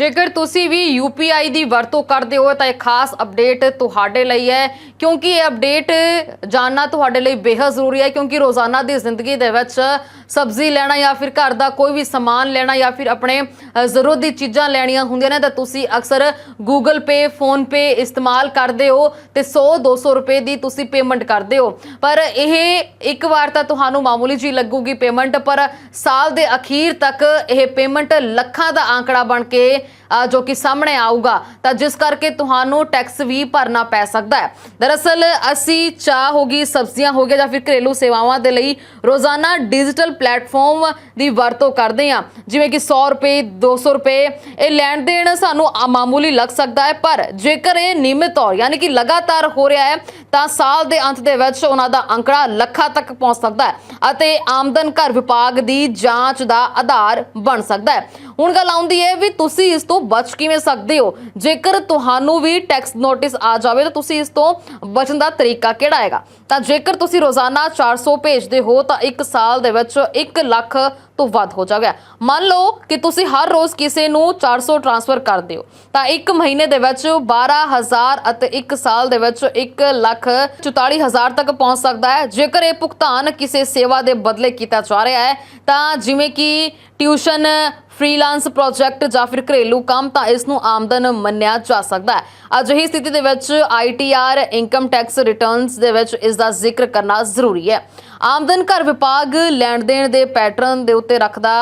ਜੇਕਰ ਤੁਸੀਂ ਵੀ UPI ਦੀ ਵਰਤੋਂ ਕਰਦੇ ਹੋ, ਤਾਂ ਇਹ ਖਾਸ ਅਪਡੇਟ ਤੁਹਾਡੇ ਲਈ ਹੈ, ਕਿਉਂਕਿ ਇਹ ਅਪਡੇਟ ਜਾਨਣਾ ਤੁਹਾਡੇ ਲਈ ਬੇਹੱਦ ਜ਼ਰੂਰੀ ਹੈ, ਕਿਉਂਕਿ ਰੋਜ਼ਾਨਾ ਦੀ ਜ਼ਿੰਦਗੀ ਦੇ ਵਿੱਚ ਸਬਜ਼ੀ ਲੈਣਾ ਜਾਂ ਫਿਰ ਘਰ ਦਾ ਕੋਈ ਵੀ ਸਮਾਨ ਲੈਣਾ ਜਾਂ ਫਿਰ ਆਪਣੇ ਜ਼ਰੂਰਤ ਦੀ ਚੀਜ਼ਾਂ ਲੈਣੀਆਂ ਹੁੰਦੀਆਂ ਨੇ, ਤਾਂ ਤੁਸੀਂ ਅਕਸਰ Google Pay ਫੋਨ ਪੇ ਇਸਤੇਮਾਲ ਕਰਦੇ ਹੋ ਤੇ 100 200 ਰੁਪਏ ਦੀ ਤੁਸੀਂ ਪੇਮੈਂਟ ਕਰਦੇ ਹੋ। ਪਰ ਇਹ ਇੱਕ ਵਾਰ ਤਾਂ ਤੁਹਾਨੂੰ ਮਾਮੂਲੀ ਜੀ ਲੱਗੂਗੀ ਪੇਮੈਂਟ ਪਰ ਸਾਲ ਦੇ ਅਖੀਰ ਤੱਕ ਇਹ ਪੇਮੈਂਟ ਲੱਖਾਂ ਦਾ ਆંકੜਾ ਬਣ ਕੇ ਜੋ ਕਿ ਸਾਹਮਣੇ ਆਊਗਾ। ਤਾਂ ਜਿਸ ਕਰਕੇ ਤੁਹਾਨੂੰ ਟੈਕਸ ਵੀ ਭਰਨਾ ਪੈ ਸਕਦਾ ਹੈ। ਦਰਅਸਲ, ਅਸੀਂ ਚਾਹ ਹੋ ਗਈ, ਸਬਜ਼ੀਆਂ ਹੋ ਗਿਆ ਜਾਂ ਫਿਰ ਘਰੇਲੂ ਸੇਵਾਵਾਂ ਦੇ ਲਈ ਰੋਜ਼ਾਨਾ ਡਿਜੀਟਲ ਪਲੇਟਫਾਰਮ ਦੀ ਵਰਤੋਂ ਕਰਦੇ ਹਾਂ। ਜਿਵੇਂ ਕਿ 100 ਰੁਪਏ 200 ਰੁਪਏ, ਇਹ ਲੈਣ ਦੇਣ ਸਾਨੂੰ ਆ- ਮਾਮੂਲੀ ਲੱਗ ਸਕਦਾ ਹੈ, ਪਰ ਜੇਕਰ ਇਹ ਨਿਯਮਿਤ ਤੌਰ ਯਾਨੀ ਕਿ ਲਗਾਤਾਰ ਹੋ ਰਿਹਾ ਹੈ, ਤਾਂ ਸਾਲ ਦੇ ਅੰਤ ਦੇ ਵਿੱਚ ਉਹਨਾਂ ਦਾ ਅੰਕੜਾ ਲੱਖਾਂ ਤੱਕ ਪਹੁੰਚ ਸਕਦਾ ਹੈ ਅਤੇ ਆਮਦਨ ਕਰ ਵਿਭਾਗ ਦੀ ਜਾਂਚ ਦਾ ਆਧਾਰ ਬਣ ਸਕਦਾ ਹੈ। ਹੁਣ ਗੱਲ ਆਉਂਦੀ ਹੈ ਵੀ ਤੁਸੀਂ ਇਸ ਤੋਂ ਬਚ ਕਿਵੇਂ ਸਕਦੇ ਹੋ? ਜੇਕਰ ਤੁਹਾਨੂੰ ਵੀ ਟੈਕਸ ਨੋਟਿਸ ਆ ਜਾਵੇ, ਤਾਂ ਤੁਸੀਂ ਇਸ ਤੋਂ ਬਚਣ ਦਾ ਤਰੀਕਾ ਕਿਹੜਾ ਹੈਗਾ? ਤਾਂ ਜੇਕਰ ਤੁਸੀਂ ਰੋਜ਼ਾਨਾ 400 ਭੇਜਦੇ ਹੋ, ਤਾਂ ਇੱਕ ਸਾਲ ਦੇ ਵਿੱਚ 1 ਲੱਖ ਤੋਂ ਵੱਧ ਹੋ ਜਾਵੇਗਾ। ਮੰਨ ਲਓ ਕਿ ਤੁਸੀਂ ਹਰ ਰੋਜ਼ ਕਿਸੇ ਨੂੰ 400 ਟ੍ਰਾਂਸਫਰ ਕਰਦੇ ਹੋ, ਤਾਂ ਇੱਕ ਮਹੀਨੇ ਦੇ ਵਿੱਚ 12000 ਅਤੇ ਇੱਕ ਸਾਲ ਦੇ ਵਿੱਚ 1 ਲੱਖ 44000 ਤੱਕ ਪਹੁੰਚ ਸਕਦਾ ਹੈ। ਜੇਕਰ ਇਹ ਭੁਗਤਾਨ ਕਿਸੇ ਸੇਵਾ ਦੇ ਬਦਲੇ ਕੀਤਾ ਜਾ ਰਿਹਾ ਹੈ, ਤਾਂ ਜਿਵੇਂ ਕਿ ਟਿਊਸ਼ਨ, ਫ੍ਰੀਲਾਂਸ ਪ੍ਰੋਜੈਕਟ ਜਾਂ ਫਿਰ ਘਰੇਲੂ ਕੰਮ, ਤਾਂ ਇਸ ਨੂੰ ਆਮਦਨ ਮੰਨਿਆ ਜਾ ਸਕਦਾ ਹੈ। ਅਜਿਹੀ ਸਥਿਤੀ ਦੇ ਵਿੱਚ ਆਈਟੀਆਰ ਇਨਕਮ ਟੈਕਸ ਰਿਟਰਨਸ ਦੇ ਵਿੱਚ ਇਸ ਦਾ ਜ਼ਿਕਰ ਕਰਨਾ ਜ਼ਰੂਰੀ ਹੈ। ਆਮਦਨ ਕਰ ਵਿਭਾਗ ਲੈਣ ਦੇਣ ਦੇ ਪੈਟਰਨ ਦੇ ਉੱਤੇ ਰੱਖਦਾ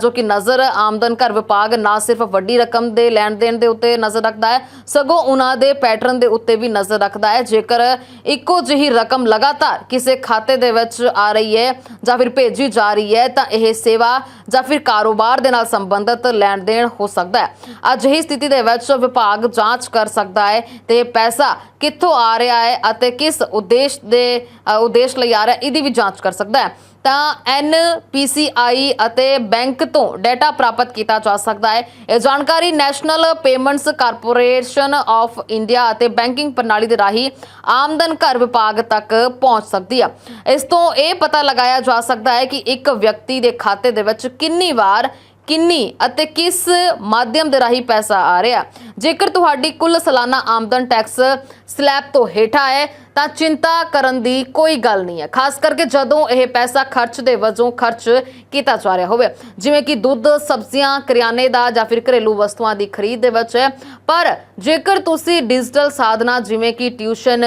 ਜੋ ਕਿ ਨਜ਼ਰ ਆਮਦਨ ਕਰ ਵਿਭਾਗ ਨਾ ਸਿਰਫ ਵੱਡੀ ਰਕਮ ਦੇ ਲੈਣ ਦੇਣ ਦੇ ਉੱਤੇ ਨਜ਼ਰ ਰੱਖਦਾ ਹੈ ਸਗੋਂ ਉਹਨਾਂ ਦੇ ਪੈਟਰਨ ਦੇ ਉੱਤੇ ਵੀ ਨਜ਼ਰ ਰੱਖਦਾ ਹੈ। ਜੇਕਰ ਇੱਕੋ ਜਿਹੀ ਰਕਮ ਲਗਾਤਾਰ ਕਿਸੇ ਖਾਤੇ ਦੇ ਵਿੱਚ ਆ ਰਹੀ ਹੈ ਜਾਂ ਫਿਰ ਭੇਜੀ ਜਾ ਰਹੀ ਹੈ ਤਾਂ ਇਹ ਸੇਵਾ ਜਾਂ ਫਿਰ ਕਾਰੋਬਾਰ ਦੇ ਨਾਲ ਸੰਬੰਧਿਤ ਲੈਣ ਦੇਣ ਹੋ ਸਕਦਾ ਹੈ। ਅਜਿਹੀ ਸਥਿਤੀ ਦੇ ਵਿੱਚ ਵਿਭਾਗ ਜਾਂਚ ਕਰ ਸਕਦਾ ਹੈ ਤੇ ਇਹ ਪੈਸਾ ਕਿੱਥੋਂ ਆ ਰਿਹਾ ਹੈ ਅਤੇ ਕਿਸ ਉਦੇਸ਼ ਦੇ ਅ, ਉਦੇਸ਼ ਲਈ ਆ ਰਿਹਾ ਹੈ, ਇਹਦੀ ਵੀ ਜਾਂਚ ਕਰ ਸਕਦਾ ਹੈ। ਤਾਂ ਐਨਪੀਸੀਆਈ ਅਤੇ ਬੈਂਕ ਤੋਂ ਡਾਟਾ ਪ੍ਰਾਪਤ ਕੀਤਾ ਜਾ ਸਕਦਾ ਹੈ। ਇਹ ਜਾਣਕਾਰੀ National Payments Corporation of India ਅਤੇ ਬੈਂਕਿੰਗ ਪ੍ਰਣਾਲੀ ਦੇ ਰਾਹੀਂ ਆਮਦਨ ਕਰ ਵਿਭਾਗ ਤੱਕ ਪਹੁੰਚ ਸਕਦੀ ਹੈ ਇਸ ਤੋਂ ਇਹ ਪਤਾ ਲਗਾਇਆ ਜਾ ਸਕਦਾ ਹੈ ਕਿ ਇੱਕ ਵਿਅਕਤੀ ਦੇ ਖਾਤੇ ਦੇ ਵਿੱਚ ਕਿੰਨੀ ਵਾਰ, ਕਿੰਨੀ ਅਤੇ ਕਿਸ ਮਾਧਿਅਮ ਦੇ ਰਾਹੀਂ ਪੈਸਾ ਆ ਰਿਹਾ। ਜੇਕਰ ਤੁਹਾਡੀ ਕੁੱਲ ਸਾਲਾਨਾ ਆਮਦਨ ਟੈਕਸ ਸਲੈਬ ਤੋਂ ਹੇਠਾਂ ਹੈ ਤਾਂ ਚਿੰਤਾ ਕਰਨ ਦੀ ਕੋਈ ਗੱਲ ਨਹੀਂ ਹੈ। ਖਾਸ ਕਰਕੇ ਜਦੋਂ ਇਹ ਪੈਸਾ ਖਰਚ ਦੇ ਵਜੋਂ ਖਰਚ ਕੀਤਾ ਜਾ ਰਿਹਾ ਹੋਵੇ। ਜਿਵੇਂ ਕਿ ਦੁੱਧ, ਸਬਜ਼ੀਆਂ, ਕਰਿਆਨੇ ਦਾ ਜਾਂ ਫਿਰ ਘਰੇਲੂ ਵਸਤੂਆਂ ਦੀ ਖਰੀਦ ਦੇ ਵਿੱਚ ਹੈ। ਪਰ ਜੇਕਰ ਤੁਸੀਂ ਡਿਜੀਟਲ ਸਾਧਨਾ ਜਿਵੇਂ ਕਿ ਟਿਊਸ਼ਨ,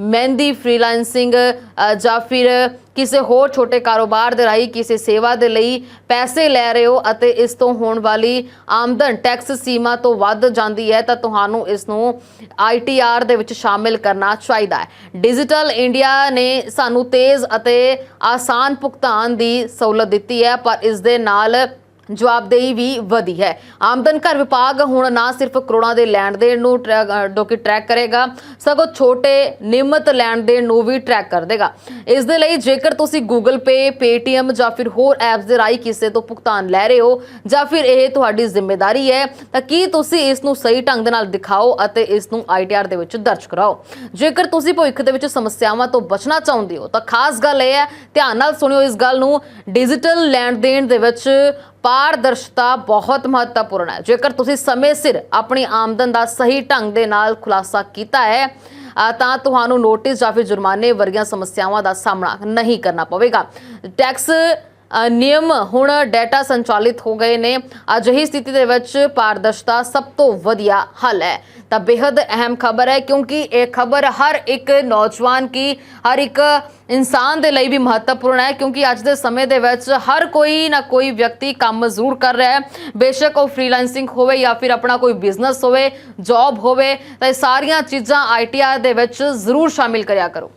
ਮਹਿੰਦੀ, ਫ੍ਰੀਲਾਂਸਿੰਗ ਜਾਂ ਫਿਰ ਕਿਸੇ ਹੋਰ ਛੋਟੇ ਕਾਰੋਬਾਰ ਦੇ ਰਾਹੀਂ ਕਿਸੇ ਸੇਵਾ ਦੇ ਲਈ ਪੈਸੇ ਲੈ ਰਹੇ ਹੋ ਅਤੇ ਇਸ ਤੋਂ ਹੋਣ ਵਾਲੀ ਆਮਦਨ ਟੈਕਸ ਸੀਮਾ ਤੋਂ ਵੱਧ ਜਾਂਦੀ ਹੈ, ਤਾਂ ਤੁਹਾਨੂੰ ਇਸ ਨੂੰ ਆਈਟੀਆਰ ਦੇ ਵਿੱਚ ਸ਼ਾਮਿਲ ਕਰਨਾ ਚਾਹੀਦਾ ਹੈ। ਡਿਜੀਟਲ ਇੰਡੀਆ ਨੇ ਸਾਨੂੰ ਤੇਜ਼ ਅਤੇ ਆਸਾਨ ਭੁਗਤਾਨ ਦੀ ਸਹੂਲਤ ਦਿੱਤੀ ਹੈ, ਪਰ ਇਸ ਦੇ ਨਾਲ ਜਵਾਬਦੇਹੀ ਵੀ ਵਧੀ ਹੈ। ਆਮਦਨ ਕਰ ਵਿਭਾਗ ਹੁਣ ਨਾ ਸਿਰਫ ਕਰੋੜਾਂ ਦੇ ਲੈਣ ਦੇਣ ਨੂੰ ਟਰੈਕ- ਜੋ ਕਿ ਟਰੈਕ ਕਰੇਗਾ, ਸਗੋਂ ਛੋਟੇ ਨਿਯਮਤ ਲੈਣ ਦੇਣ ਨੂੰ ਵੀ ਟਰੈਕ ਕਰ ਦੇਗਾ। ਇਸ ਦੇ ਲਈ ਜੇਕਰ ਤੁਸੀਂ Google Pay, Paytm ਜਾਂ ਫਿਰ ਹੋਰ ਐਪਸ ਦੇ ਰਾਹੀਂ ਕਿਸੇ ਤੋਂ ਭੁਗਤਾਨ ਲੈ ਰਹੇ ਹੋ ਜਾਂ ਫਿਰ ਇਹ ਤੁਹਾਡੀ ਜ਼ਿੰਮੇਵਾਰੀ ਹੈ, ਤਾਂ ਕੀ ਤੁਸੀਂ ਇਸ ਨੂੰ ਸਹੀ ਢੰਗ ਦੇ ਨਾਲ ਦਿਖਾਓ ਅਤੇ ਇਸ ਨੂੰ ITR ਦੇ ਵਿੱਚ ਦਰਜ ਕਰਾਓ। ਜੇਕਰ ਤੁਸੀਂ ਭਵਿੱਖ ਦੇ ਵਿੱਚ ਸਮੱਸਿਆਵਾਂ ਤੋਂ ਬਚਣਾ ਚਾਹੁੰਦੇ ਹੋ, ਤਾਂ ਖਾਸ ਗੱਲ ਇਹ ਹੈ, ਧਿਆਨ ਨਾਲ ਸੁਣਿਓ ਇਸ ਗੱਲ ਨੂੰ, ਡਿਜੀਟਲ ਲੈਣ ਦੇਣ ਦੇ ਵਿੱਚ ਪਾਰਦਰਸ਼ਤਾ ਬਹੁਤ ਮਹੱਤਵਪੂਰਨ ਹੈ। ਜੇਕਰ ਤੁਸੀਂ ਸਮੇਂ ਸਿਰ ਆਪਣੀ ਆਮਦਨ ਦਾ ਸਹੀ ਢੰਗ ਦੇ ਨਾਲ ਖੁਲਾਸਾ ਕੀਤਾ ਹੈ ਤਾਂ ਤੁਹਾਨੂੰ ਨੋਟਿਸ ਜਾਂ ਫਿਰ ਜੁਰਮਾਨੇ ਵਰਗੀਆਂ ਸਮੱਸਿਆਵਾਂ ਦਾ ਸਾਹਮਣਾ ਨਹੀਂ ਕਰਨਾ ਪਵੇਗਾ। ਟੈਕਸ ਨਿਯਮ ਹੁਣ ਡਾਟਾ ਸੰਚਾਲਿਤ ਹੋ ਗਏ ਨੇ। ਅਜਿਹੀ ਸਥਿਤੀ ਦੇ ਵਿੱਚ ਪਾਰਦਰਸ਼ਤਾ ਸਭ ਤੋਂ ਵਧੀਆ ਹੱਲ ਹੈ। ਤਾਂ ਬੇहद ਅਹਿਮ ਖਬਰ ਹੈ ਕਿਉਂਕਿ ਇਹ ਖਬਰ ਹਰ ਇੱਕ ਨੌਜਵਾਨ ਕੀ, ਹਰ ਇੱਕ ਇਨਸਾਨ ਦੇ ਲਈ ਵੀ ਮਹੱਤਵਪੂਰਨ ਹੈ ਕਿਉਂਕਿ ਅੱਜ ਦੇ ਸਮੇਂ ਦੇ ਵਿੱਚ ਹਰ ਕੋਈ ਨਾ ਕੋਈ ਵਿਅਕਤੀ ਕੰਮ ਜ਼ਰੂਰ ਕਰ ਰਿਹਾ ਹੈ। ਬੇਸ਼ੱਕ ਉਹ ਫ੍ਰੀਲਾਂਸਿੰਗ ਹੋਵੇ ਜਾਂ ਫਿਰ ਆਪਣਾ ਕੋਈ ਬਿਜ਼ਨਸ ਹੋਵੇ, ਜੌਬ ਹੋਵੇ, ਤਾਂ ਇਹ ਸਾਰੀਆਂ ਚੀਜ਼ਾਂ ਆਈਟੀਆਰ ਦੇ ਵਿੱਚ ਜ਼ਰੂਰ ਸ਼ਾਮਿਲ ਕਰਿਆ ਕਰੋ।